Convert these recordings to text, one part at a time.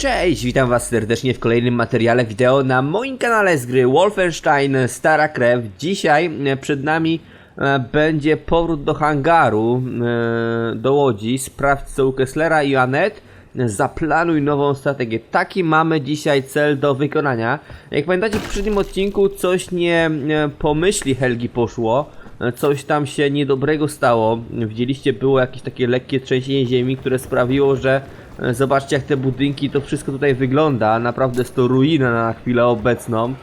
Cześć, witam was serdecznie w kolejnym materiale wideo na moim kanale z gry Wolfenstein Stara Krew. Dzisiaj e, przed nami e, będzie powrót do hangaru, e, do Łodzi. Sprawdź co u Kesslera i Anet. Zaplanuj nową strategię. Taki mamy dzisiaj cel do wykonania. Jak pamiętacie w poprzednim odcinku coś nie pomyśli Helgi poszło. Coś tam się niedobrego stało. Widzieliście, było jakieś takie lekkie trzęsienie ziemi, które sprawiło, że zobaczcie jak te budynki, to wszystko tutaj wygląda. Naprawdę jest to ruina na chwilę obecną.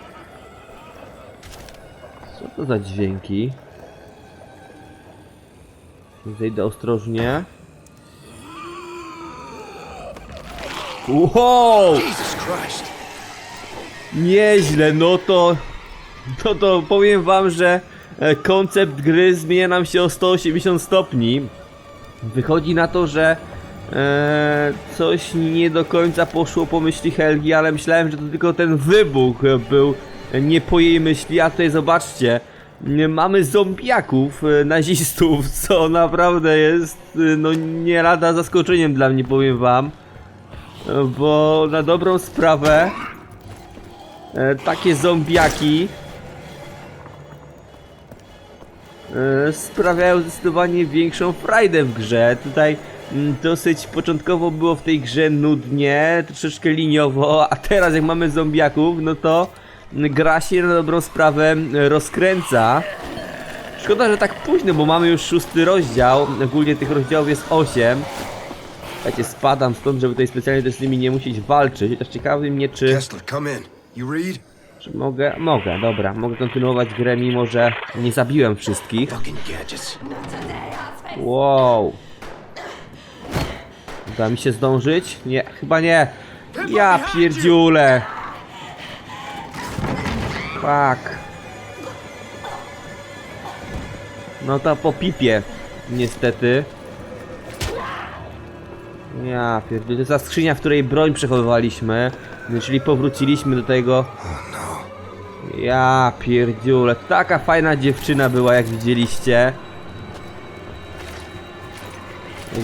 Co to za dźwięki? Zejdę ostrożnie. Wow! Nieźle, no to... No to powiem wam, że e, koncept gry zmienia nam się o 180 stopni. Wychodzi na to, że e, coś nie do końca poszło po myśli Helgi, ale myślałem, że to tylko ten wybuch e, był nie po jej myśli, a tutaj zobaczcie. nie Mamy zombiaków, e, nazistów, co naprawdę jest e, no nie lada zaskoczeniem dla mnie, powiem wam. E, Bo na dobrą sprawę e, takie zombiaki e, sprawiają zdecydowanie większą frajdę w grze. Tutaj dosyć początkowo było w tej grze nudnie, troszeczkę liniowo, a teraz jak mamy zombiaków, no to mm, gra się na dobrą sprawę rozkręca. Szkoda, że tak późno, bo mamy już szósty rozdział. Ogólnie tych rozdziałów jest 8. Słuchajcie, spadam stąd, żeby tutaj specjalnie też z nimi nie musieć walczyć. Chociaż ciekawi mnie, czy... Kessler, come in. You read? Czy mogę? Mogę, dobra. Mogę kontynuować grę, mimo że nie zabiłem wszystkich. Wow. Uda mi się zdążyć? Nie, chyba nie. Ja pierdziule. Fuck. No to po pipie. Niestety. Ja pierdziule. To jest ta skrzynia, w której broń przechowywaliśmy. Czyli powróciliśmy do tego ja pierdziule, taka fajna dziewczyna była jak widzieliście.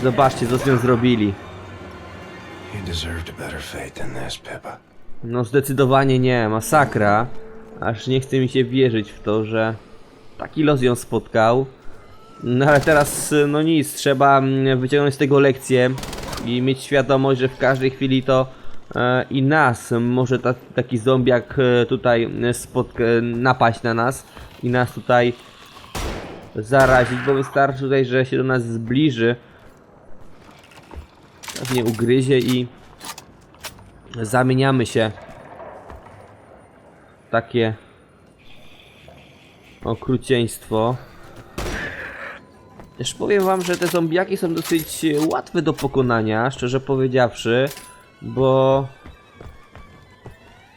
Zobaczcie co z nią zrobili. No zdecydowanie nie, masakra. Aż nie chce mi się wierzyć w to, że taki los ją spotkał. No ale teraz, no nic, trzeba mm, wyciągnąć z tego lekcję i mieć świadomość, że w każdej chwili to e, i nas może ta, taki zombiak e, tutaj e, spotka, napaść na nas i nas tutaj zarazić, bo wystarczy tutaj, że się do nas zbliży. Pewnie ugryzie i zamieniamy się w takie okrucieństwo. Też powiem wam, że te zombiaki są dosyć łatwe do pokonania, szczerze powiedziawszy, bo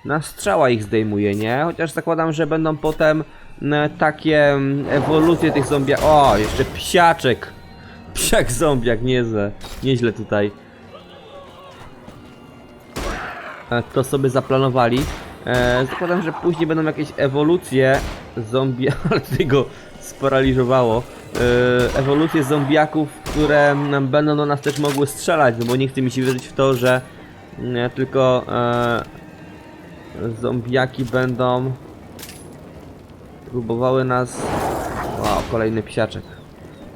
na strzała ich zdejmuje, nie? Chociaż zakładam, że będą potem m, takie m, ewolucje tych zombiaków. O, jeszcze psiaczek! Psiak zombiak, niezłe, nieźle tutaj. To sobie zaplanowali. E, zakładam, że później będą jakieś ewolucje zombie, ale tego sparaliżowało. E, ewolucje zombiaków, które będą do nas też mogły strzelać, no bo nie chce mi się wierzyć w to, że tylko e, zombiaki będą próbowały nas... Wow, kolejny psiaczek.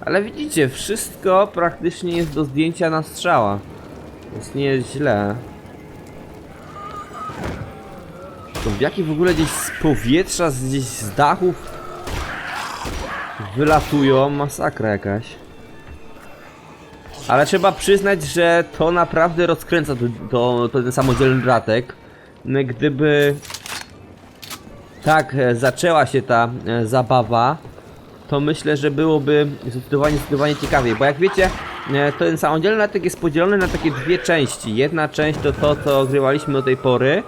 Ale widzicie, wszystko praktycznie jest do zdjęcia na strzała. Jest nie jest źle. Zombiaki w ogóle gdzieś z powietrza, gdzieś z dachów wylatują, masakra jakaś. Ale trzeba przyznać, że to naprawdę rozkręca to, to, to ten samodzielny bratek. Gdyby tak e, zaczęła się ta e, zabawa, to myślę, że byłoby zdecydowanie, zdecydowanie ciekawiej, bo jak wiecie, e, ten samodzielny latek jest podzielony na takie dwie części. Jedna część to to, co ogrywaliśmy do tej pory,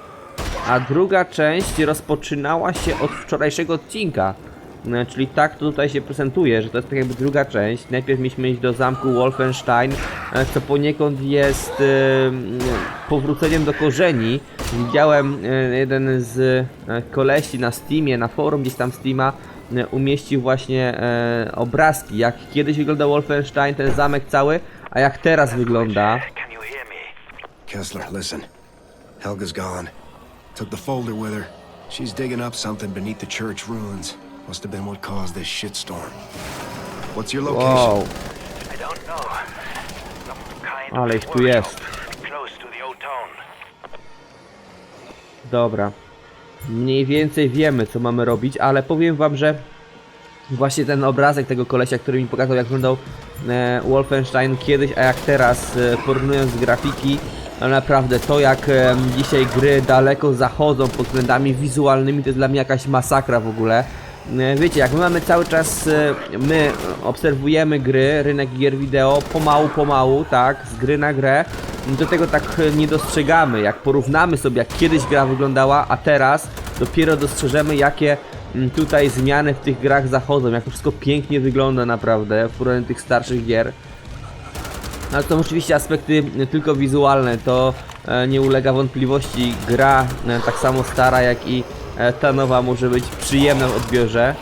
a druga część rozpoczynała się od wczorajszego odcinka. E, Czyli tak to tutaj się prezentuje, że to jest tak jakby druga część. Najpierw mieliśmy iść do zamku Wolfenstein, e, co poniekąd jest e, powróceniem do korzeni. Widziałem e, jeden z kolesi na Steamie, na forum gdzieś tam Steama, umieścił właśnie obrazki, jak kiedyś wyglądał Wolfenstein, ten zamek cały, a jak teraz wygląda. Kessler, listen. Helga's gone. Took the folder with her. She's digging up something beneath the church ruins. Must have been what caused this shitstorm. What's your location? Wow, I don't know. Some kind Ale of ich tu jest. workshop Close to the old town. dobra. Mniej więcej wiemy, co mamy robić, ale powiem wam, że właśnie ten obrazek tego kolesia, który mi pokazał, jak wyglądał e, Wolfenstein kiedyś, a jak teraz, e, porównując grafiki, no naprawdę to, jak dzisiaj gry daleko zachodzą pod względami wizualnymi, to jest dla mnie jakaś masakra w ogóle. E, Wiecie, jak my mamy cały czas, e, my obserwujemy gry, rynek gier wideo, pomału, pomału, tak, z gry na grę, do tego tak e, nie dostrzegamy. Jak porównamy sobie, jak kiedyś gra wyglądała, a teraz dopiero dostrzeżemy, jakie tutaj zmiany w tych grach zachodzą, jak to wszystko pięknie wygląda naprawdę w porównaniu tych starszych gier. Ale to oczywiście aspekty tylko wizualne, to e, nie ulega wątpliwości. Gra e, tak samo stara jak i e, ta nowa może być przyjemna w odbiorze.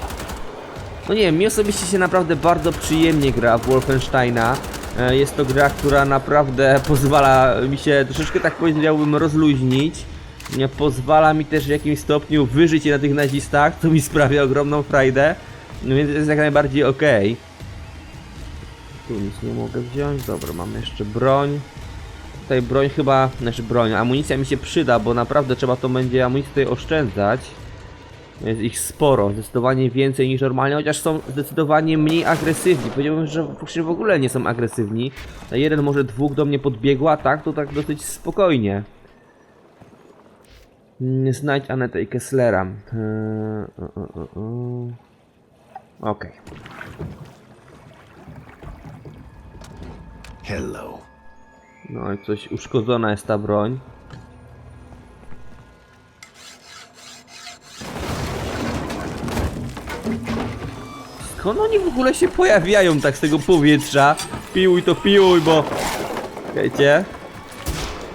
No nie wiem, mi osobiście się naprawdę bardzo przyjemnie gra w Wolfensteina. Jest to gra, która naprawdę pozwala mi się troszeczkę tak powiedziałbym rozluźnić. Pozwala mi też w jakimś stopniu wyżyć się na tych nazistach, co mi sprawia ogromną frajdę. No więc jest jak najbardziej okej. Tu nic nie mogę wziąć. Dobra, mamy jeszcze broń. Tutaj broń chyba, znaczy broń, amunicja mi się przyda, bo naprawdę trzeba to będzie amunicję tutaj oszczędzać. Jest ich sporo, zdecydowanie więcej niż normalnie, chociaż są zdecydowanie mniej agresywni. Powiedziałbym, że w ogóle nie są agresywni. Na jeden, może dwóch do mnie podbiegł, a tak to tak dosyć spokojnie. Mm, Znajdź Anetę i Kesslera. Eee, o, Hello. No i coś uszkodzona jest ta broń. Skąd oni w ogóle się pojawiają tak z tego powietrza? Piłuj to piłuj, bo... Czekajcie.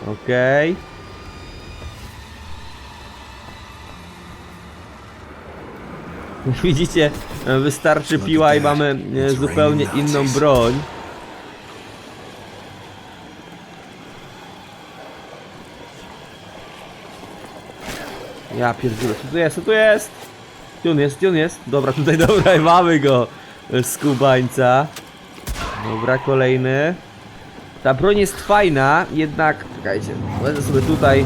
Okej. Jak Widzicie, wystarczy piła i mamy e, zupełnie inną broń. Ja pierdzielę, co tu jest, co tu jest? Gdzie on jest, gdzie on jest? Dobra, tutaj, dobra, mamy go Skubańca. Dobra, kolejny. Ta broń jest fajna, jednak, czekajcie, będę sobie tutaj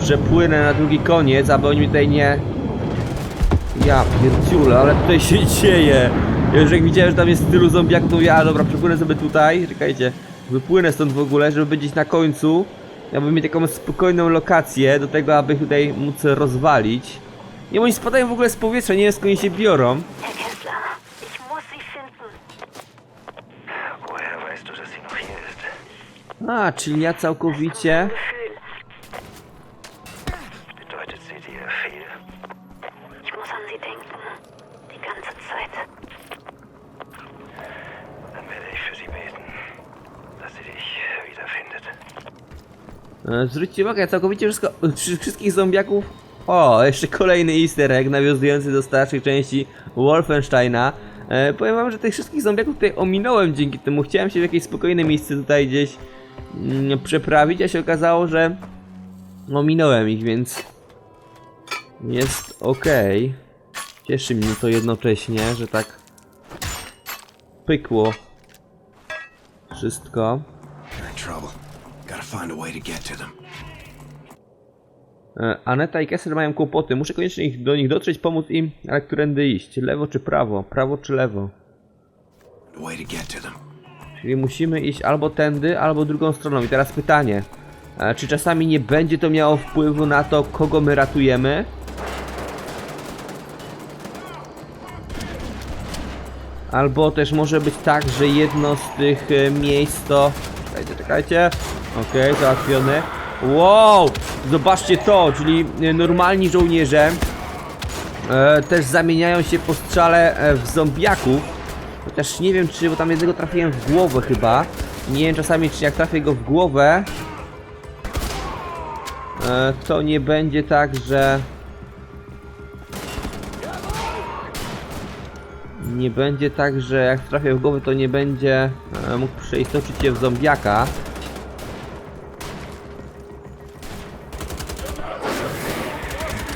Przepłynę na drugi koniec, aby oni mi tutaj nie. Ja pierdziule, ale tutaj się dzieje. Ja już jak widziałem, że tam jest tylu zombiaków, to ja, dobra, przepłynę sobie tutaj, czekajcie Wypłynę stąd w ogóle, żeby być na końcu ja bym mieć taką spokojną lokację do tego, aby tutaj móc rozwalić. Nie, bo oni spadają w ogóle z powietrza, nie wiem skąd oni się biorą. A, czyli ja całkowicie... Zwróćcie uwagę, całkowicie wszystko, wszy- wszystkich zombiaków... O, jeszcze kolejny easter egg nawiązujący do starszych części Wolfensteina. E, powiem wam, że tych wszystkich zombiaków tutaj ominąłem dzięki temu. Chciałem się w jakieś spokojne miejsce tutaj gdzieś mm, przeprawić, a się okazało, że ominąłem ich, więc jest okej. Cieszy mnie to jednocześnie, że tak pykło wszystko. Find a way to get to them. E, Aneta i Kessler mają kłopoty. Muszę koniecznie ich, do nich dotrzeć, pomóc im, ale którędy iść? Lewo czy prawo? Prawo czy lewo? Czyli musimy iść albo tędy, albo drugą stroną. I teraz pytanie. e, Czy czasami nie będzie to miało wpływu na to, kogo my ratujemy? Albo też może być tak, że jedno z tych e, miejsc to... Czekajcie, czekajcie. Okej, załatwione. Wow! Zobaczcie to, czyli e, normalni żołnierze e, też zamieniają się po strzale e, w zombiaków. Chociaż nie wiem czy, bo tam jednego trafiłem w głowę chyba. Nie wiem czasami czy jak trafię go w głowę, e, to nie będzie tak, że... Nie będzie tak, że jak trafię w głowę, to nie będzie e, mógł przeistoczyć się w zombiaka.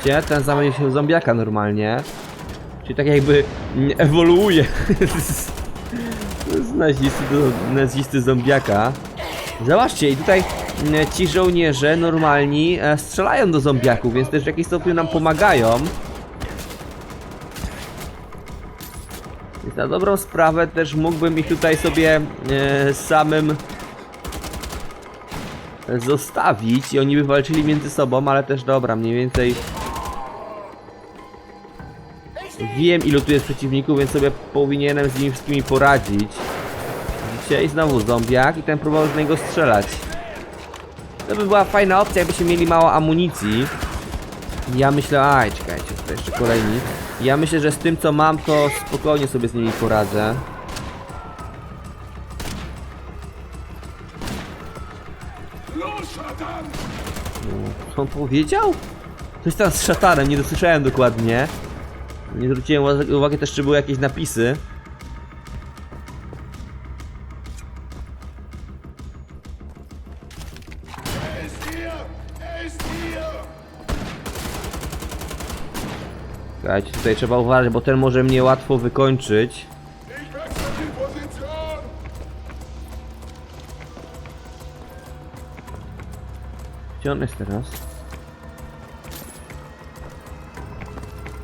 Ten zamienił się w zombiaka normalnie. Czyli tak jakby ewoluuje z nazisty do nazisty zombiaka. Zobaczcie, i tutaj ci żołnierze normalni e, strzelają do zombiaków, więc też w jakiś stopniu nam pomagają. Więc na dobrą sprawę też mógłbym ich tutaj sobie e, samym zostawić i oni by walczyli między sobą, ale też dobra, mniej więcej wiem ilu tu jest przeciwników, więc sobie powinienem z nimi wszystkimi poradzić. I znowu zombiak i ten próbował z niego strzelać. To by była fajna opcja, jakbyśmy mieli mało amunicji. Ja myślę, aj, czekajcie, tutaj jeszcze kolejni. Ja myślę, że z tym co mam, to spokojnie sobie z nimi poradzę. Co on powiedział? Coś tam z szatanem, nie dosłyszałem dokładnie. Nie zwróciłem uwagi- też, czy były jakieś napisy. Słuchajcie, tutaj trzeba uważać, bo ten może mnie łatwo wykończyć. Gdzie on jest teraz?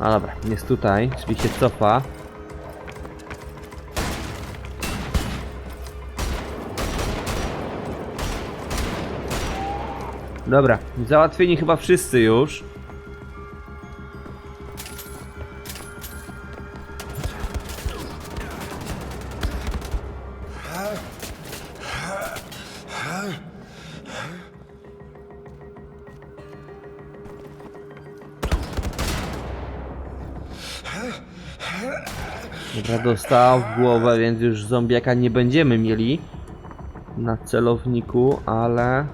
A dobra, jest tutaj, czyli się cofa. Dobra, załatwieni chyba wszyscy już. Dobra, dostał w głowę, więc już zombiaka nie będziemy mieli na celowniku, ale...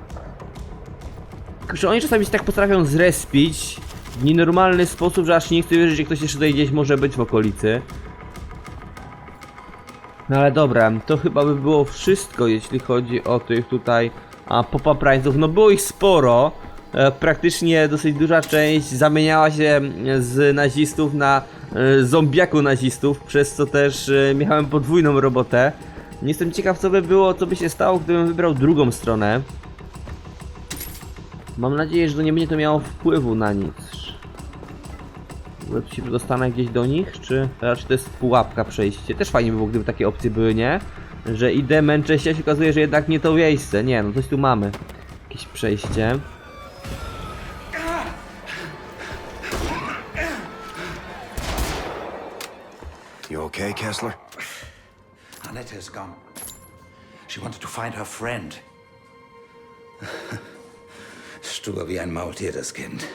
Kurczę, oni czasami się tak potrafią zrespić w nienormalny sposób, że aż nie chcę wierzyć, że ktoś jeszcze tutaj gdzieś może być w okolicy. No ale dobra, to chyba by było wszystko, jeśli chodzi o tych tutaj a, pop-up. No było ich sporo. E, praktycznie dosyć duża część zamieniała się z nazistów na e, zombiaku nazistów, przez co też e, miałem podwójną robotę. Jestem ciekaw co by było, co by się stało, gdybym wybrał drugą stronę. Mam nadzieję, że nie będzie to miało wpływu na nic. W się dostanę gdzieś do nich, czy raczej to jest pułapka przejście? Też fajnie by było, gdyby takie opcje były, nie? Że idę, męczę się, się okazuje, że jednak nie to miejsce. Nie, no coś tu mamy. Jakieś przejście. Okay, Kessler? Annette has gone. She wanted to find her friend. Stur wie ein Maultier, das Kind.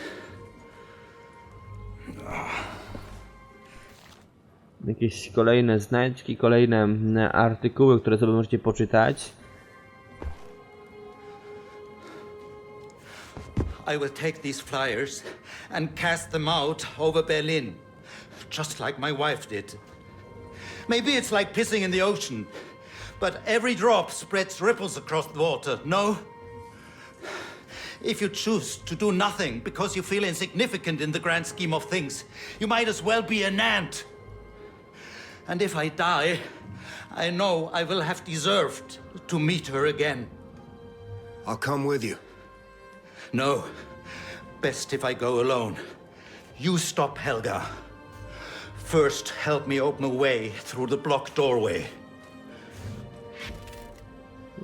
Jakieś kolejne znajdźki, kolejne mm, artykuły, które sobie możecie poczytać. I will take these flyers and cast them out over Berlin, just like my wife did. Maybe it's like pissing in the ocean, but every drop spreads ripples across the water, no? If you choose to do nothing because you feel insignificant in the grand scheme of things, you might as well be an ant. And if I die, I know I will have deserved to meet her again. I'll come with you. No. Best if I go alone. You stop Helga. First, help me open a way through the blocked doorway.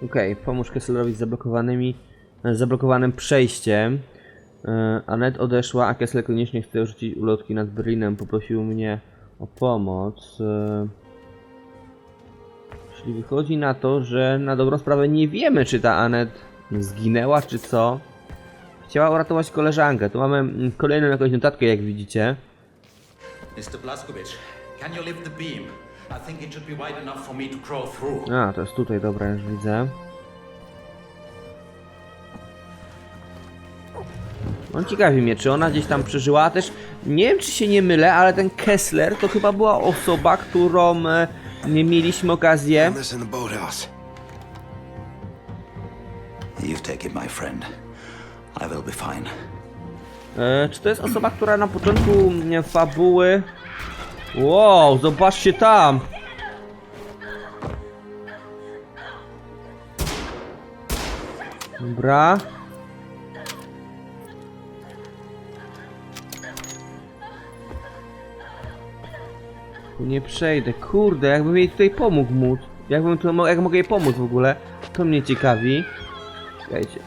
Okej, pomóż Kesslerowi z zablokowanymi, z zablokowanym przejściem. Yy, Anet odeszła, a Kessler koniecznie chce rzucić ulotki nad Berlinem. Poprosił mnie o pomoc. Czyli wychodzi na to, że na dobrą sprawę nie wiemy, czy ta Anet zginęła, czy co. Chciała uratować koleżankę. Tu mamy mm, kolejną jakąś notatkę, jak widzicie. Mr. Blaskowicz, can you lift the beam? I think it should be wide enough for me to crawl through. A, to jest tutaj, dobra, już widzę. On ciekawi mnie, czy ona gdzieś tam przeżyła. Też nie wiem, czy się nie mylę, ale ten Kessler to chyba była osoba, którą e, nie mieliśmy okazję. Found this in the boathouse. You've taken my friend. I will be fine. E, czy to jest osoba, która na początku mm, fabuły... Wow, zobaczcie tam! Dobra. Tu nie przejdę. Kurde, jakbym jej tutaj pomógł móc. Jakbym tu, mo- jak mogę jej pomóc w ogóle? To mnie ciekawi. Czekajcie.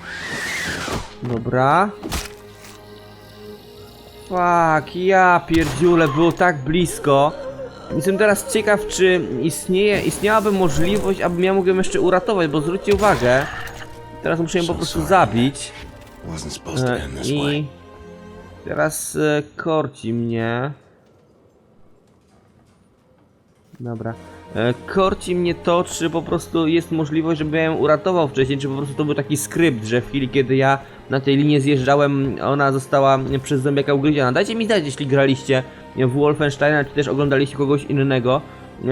Dobra. Fuck, ja pierdziule, było tak blisko. Jestem teraz ciekaw, czy istnieje, istniałaby możliwość, abym ja mógł ją jeszcze uratować, bo zwróćcie uwagę. Teraz muszę ją po prostu zabić. E. I teraz e, korci mnie. Dobra. E, korci mnie to, czy po prostu jest możliwość, żebym ją uratował wcześniej, czy po prostu to był taki skrypt, że w chwili, kiedy ja na tej linii zjeżdżałem, ona została przez zombiaka ugryziona. Dajcie mi znać, jeśli graliście w Wolfensteina, czy też oglądaliście kogoś innego,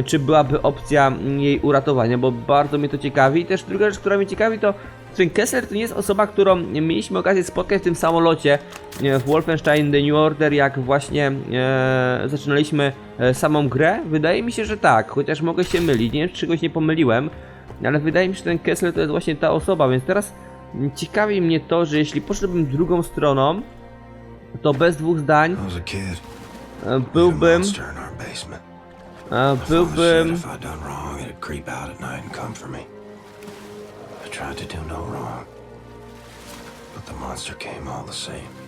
czy byłaby opcja jej uratowania, bo bardzo mnie to ciekawi. I też druga rzecz, która mnie ciekawi, to ten Kessler to nie jest osoba, którą mieliśmy okazję spotkać w tym samolocie e, w Wolfenstein The New Order, jak właśnie e, zaczynaliśmy e, samą grę. Wydaje mi się, że tak, chociaż mogę się mylić, nie wiem, czy czegoś nie pomyliłem, ale wydaje mi się, że ten Kessler to jest właśnie ta osoba, więc teraz ciekawi mnie to, że jeśli poszedłbym drugą stroną, to bez dwóch zdań e, byłbym, monster tried to do no wrong, but the monster came all the same.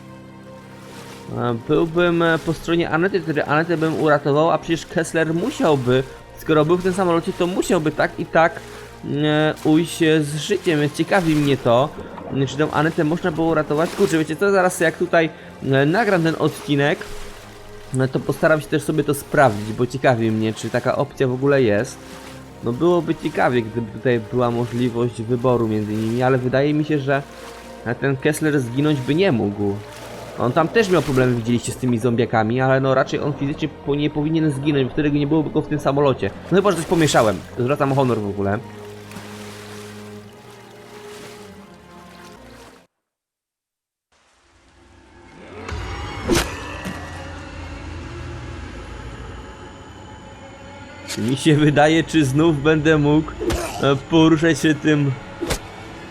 Byłbym e, po stronie Anety, wtedy Anetę bym uratował, a przecież Kessler musiałby, skoro był w tym samolocie, to musiałby tak i tak e, ujść e, z życiem, więc ciekawi mnie to, e, czy tę Anetę można było uratować. Kurczę, wiecie co, zaraz jak tutaj e, nagram ten odcinek, no to postaram się też sobie to sprawdzić, bo ciekawi mnie, czy taka opcja w ogóle jest. No byłoby ciekawie, gdyby tutaj była możliwość wyboru między nimi, ale wydaje mi się, że ten Kessler zginąć by nie mógł. On tam też miał problemy, widzieliście, z tymi zombiakami, ale no raczej on fizycznie nie powinien zginąć, wtedy nie byłoby go w tym samolocie. No chyba, że coś pomieszałem. Zwracam honor w ogóle. Mi się wydaje, czy znów będę mógł e, poruszać się tym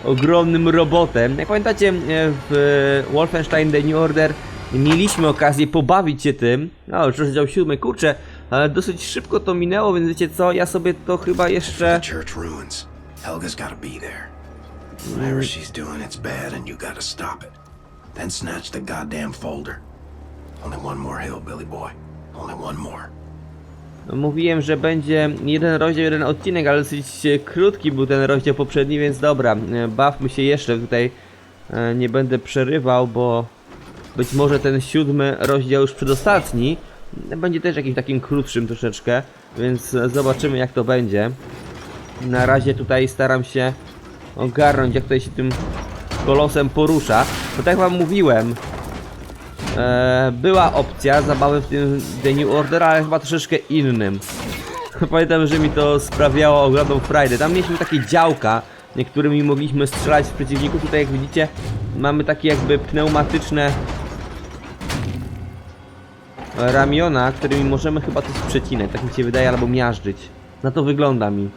ogromnym robotem. Jak pamiętacie, e, w Wolfenstein The New Order mieliśmy okazję pobawić się tym. No, już rozdział siódmy, kurczę, ale dosyć szybko to minęło, więc wiecie co, ja sobie to chyba jeszcze... Whatever she's doing, it's bad, and you gotta stop it. Then snatch the goddamn folder. Only one more hillbilly boy. Only one more. Mówiłem, że będzie jeden rozdział, jeden odcinek, ale dosyć e, krótki był ten rozdział poprzedni, więc dobra, e, bawmy się jeszcze tutaj. e, Nie będę przerywał, bo być może ten siódmy rozdział już przedostatni będzie też jakimś takim krótszym troszeczkę, więc zobaczymy jak to będzie. Na razie tutaj staram się ogarnąć jak tutaj się tym kolosem porusza. To tak wam mówiłem, e, była opcja zabawy w tym The New Order, ale chyba troszeczkę innym. Pamiętam, że mi to sprawiało ogromną frajdę. Tam mieliśmy takie działka, którymi mogliśmy strzelać w przeciwników. Tutaj jak widzicie mamy takie jakby pneumatyczne ramiona, którymi możemy chyba coś przecinać, tak mi się wydaje, albo miażdżyć. Na to wygląda mi.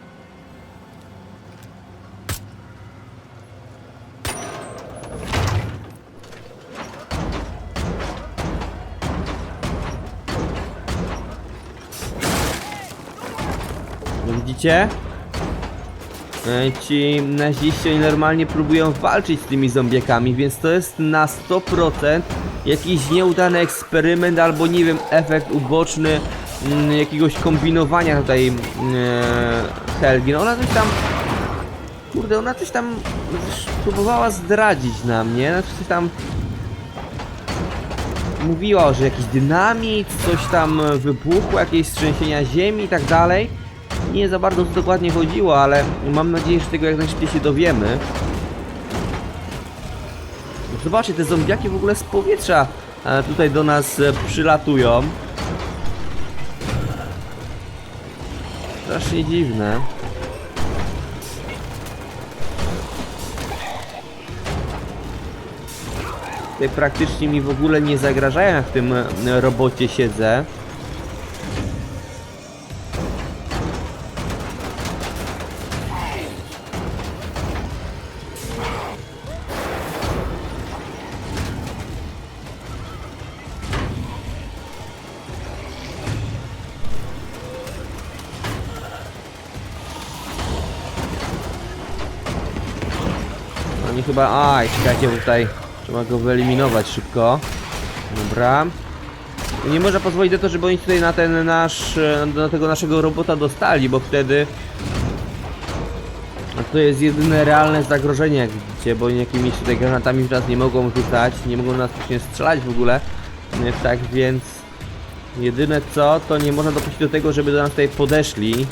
Widzicie? E, Ci naziści normalnie próbują walczyć z tymi zombiakami, więc to jest na 100% jakiś nieudany eksperyment albo nie wiem, efekt uboczny mm, jakiegoś kombinowania tutaj mm, e, Helgi. No ona coś tam... Kurde, ona coś tam próbowała zdradzić na mnie, znaczy coś tam mówiła, że jakiś dynamit, coś tam wybuchło, jakieś trzęsienia ziemi i tak dalej. Nie za bardzo co dokładnie chodziło, ale mam nadzieję, że tego jak najszybciej się dowiemy. Zobaczcie, te zombiaki w ogóle z powietrza e, tutaj do nas e, przylatują. Strasznie dziwne. Tutaj praktycznie mi w ogóle nie zagrażają, jak w tym e, robocie siedzę. Chyba... Aj, czekajcie, bo tutaj trzeba go wyeliminować szybko. Dobra. Nie można pozwolić na to, żeby oni tutaj na ten nasz... e, na tego naszego robota dostali, bo wtedy... A to jest jedyne realne zagrożenie, jak widzicie, bo jakimiś tutaj granatami w nas nie mogą rzucać, nie mogą nas nie strzelać w ogóle. Nie, Tak więc... Jedyne co, to nie można dopuścić do tego, żeby do nas tutaj podeszli.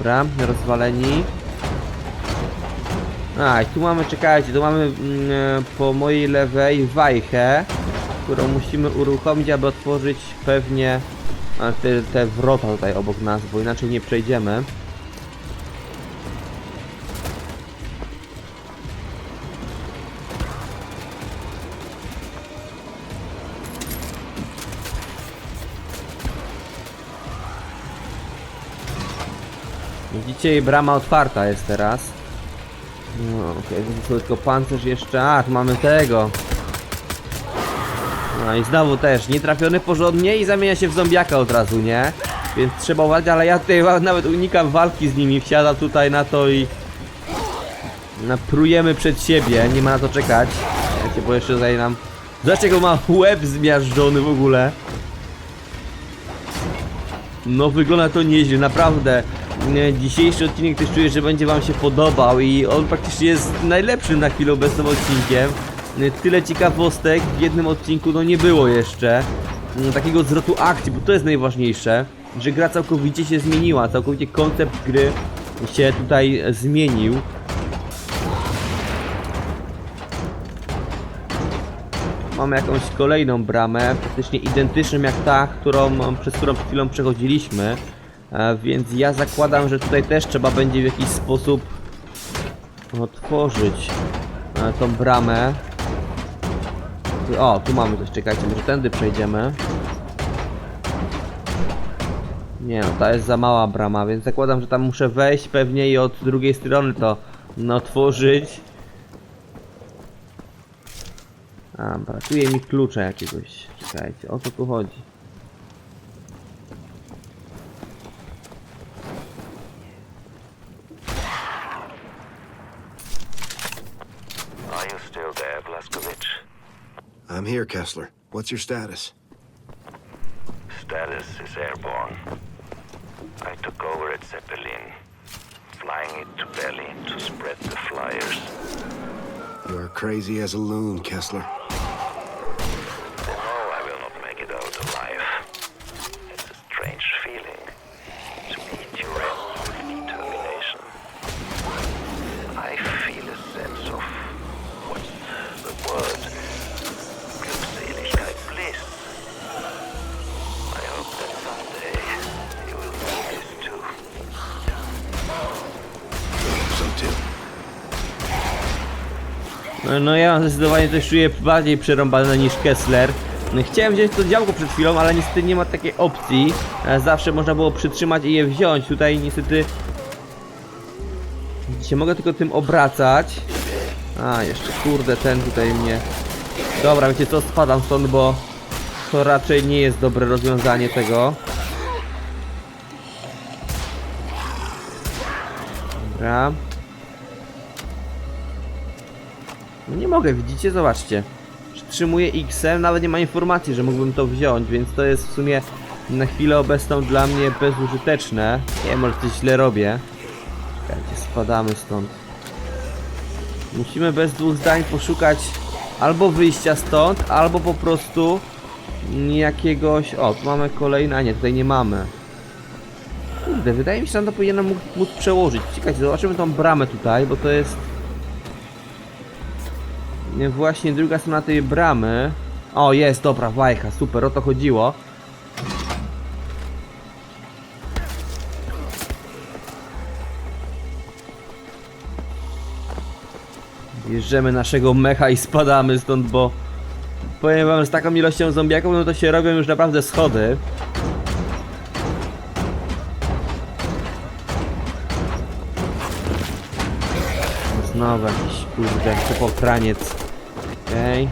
Dobra, rozwaleni. A, i tu mamy, czekajcie, tu mamy mm, e, po mojej lewej wajchę, którą musimy uruchomić, aby otworzyć pewnie te, te wrota tutaj obok nas, bo inaczej nie przejdziemy. I brama otwarta jest teraz. No, okej, okay, tylko pancerz jeszcze. A, tu mamy tego. No i znowu też, nie trafiony porządnie i zamienia się w zombiaka od razu, nie? Więc trzeba uważać, ale ja tutaj nawet unikam walki z nimi, wsiadam tutaj na to i... Naprujemy przed siebie, nie ma na to czekać. Wiecie, bo jeszcze tutaj nam... On ma łeb zmiażdżony w ogóle. No wygląda to nieźle, naprawdę. Dzisiejszy odcinek też czuję, że będzie wam się podobał i on praktycznie jest najlepszym na chwilę obecną odcinkiem. Tyle ciekawostek w jednym odcinku no nie było jeszcze. No, Takiego zwrotu akcji, bo to jest najważniejsze, że gra całkowicie się zmieniła, całkowicie koncept gry się tutaj zmienił. Mamy jakąś kolejną bramę, praktycznie identyczną jak ta, którą, przez którą przed chwilą przechodziliśmy. Więc ja zakładam, że tutaj też trzeba będzie w jakiś sposób otworzyć e, tą bramę. O, tu mamy coś, czekajcie, może tędy przejdziemy. Nie no, ta jest za mała brama, więc zakładam, że tam muszę wejść pewnie i od drugiej strony to no, otworzyć. A, brakuje mi klucza jakiegoś. Czekajcie, o co tu chodzi? Kessler. What's your status? Status is airborne. I took over at Zeppelin, flying it to Berlin to spread the flyers. You are crazy as a loon, Kessler. No, ja zdecydowanie też czuję bardziej przerąbane niż Kessler. Chciałem wziąć to działko przed chwilą, ale niestety nie ma takiej opcji. E, Zawsze można było przytrzymać i je wziąć. Tutaj niestety... Widzicie, mogę tylko tym obracać. A, jeszcze kurde, ten tutaj mnie... Dobra, wiecie co, spadam stąd, bo to raczej nie jest dobre rozwiązanie tego. Dobra. No nie mogę, widzicie? Zobaczcie. Przytrzymuję X, nawet nie ma informacji, że mógłbym to wziąć, więc to jest w sumie na chwilę obecną dla mnie bezużyteczne. Nie wiem, może coś źle robię. Czekajcie, spadamy stąd. Musimy bez dwóch zdań poszukać albo wyjścia stąd, albo po prostu jakiegoś... O, tu mamy kolejne... A nie, tutaj nie mamy. Kurde, wydaje mi się, że to powinienem móc przełożyć. Czekajcie, zobaczymy tą bramę tutaj, bo to jest... Nie, Właśnie druga strona tej bramy. O, jest, dobra, wajcha, super, o to chodziło. Bierzemy naszego mecha i spadamy stąd, bo powiem wam, z taką ilością zombiaków, no to się robią już naprawdę schody. Znowu jakiś kurde popraniec. Okej.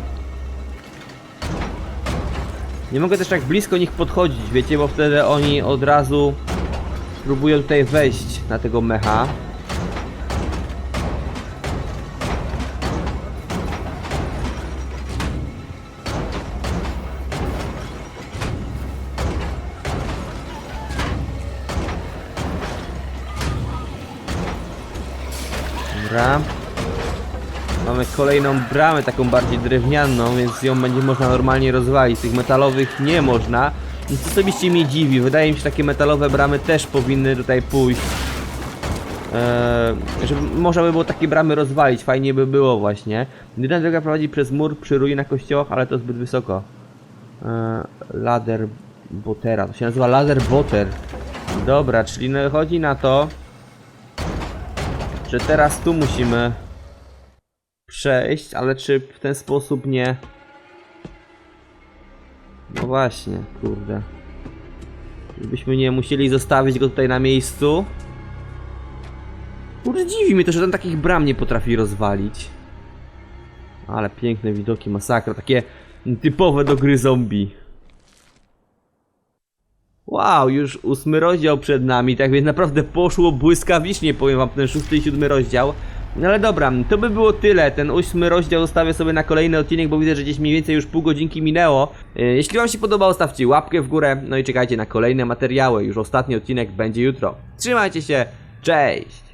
Nie mogę też tak blisko nich podchodzić, wiecie, bo wtedy oni od razu próbują tutaj wejść na tego mecha. Kolejną bramę, taką bardziej drewnianą, więc ją będzie można normalnie rozwalić. Tych metalowych nie można. Nic osobiście mnie dziwi. Wydaje mi się, że takie metalowe bramy też powinny tutaj pójść. Eee, żeby można by było takie bramy rozwalić, fajnie by było właśnie. Jedyna droga prowadzi przez mur przy ruinach kościołach, ale to zbyt wysoko. Eee, ladder Botera, to się nazywa ladder Boter. Dobra, czyli no, chodzi na to, że teraz tu musimy przejść, ale czy w ten sposób nie... No właśnie, kurde. Żebyśmy nie musieli zostawić go tutaj na miejscu. Kurde, dziwi mnie to, że ten takich bram nie potrafi rozwalić. Ale piękne widoki, masakra, takie typowe do gry zombie. Wow, już ósmy rozdział przed nami, tak więc naprawdę poszło błyskawicznie, powiem wam, ten szósty i siódmy rozdział. No ale dobra, to by było tyle. Ten ósmy rozdział zostawię sobie na kolejny odcinek, bo widzę, że gdzieś mniej więcej już pół godzinki minęło. E, Jeśli wam się podobało, stawcie łapkę w górę, no i czekajcie na kolejne materiały. Już ostatni odcinek będzie jutro. Trzymajcie się, cześć!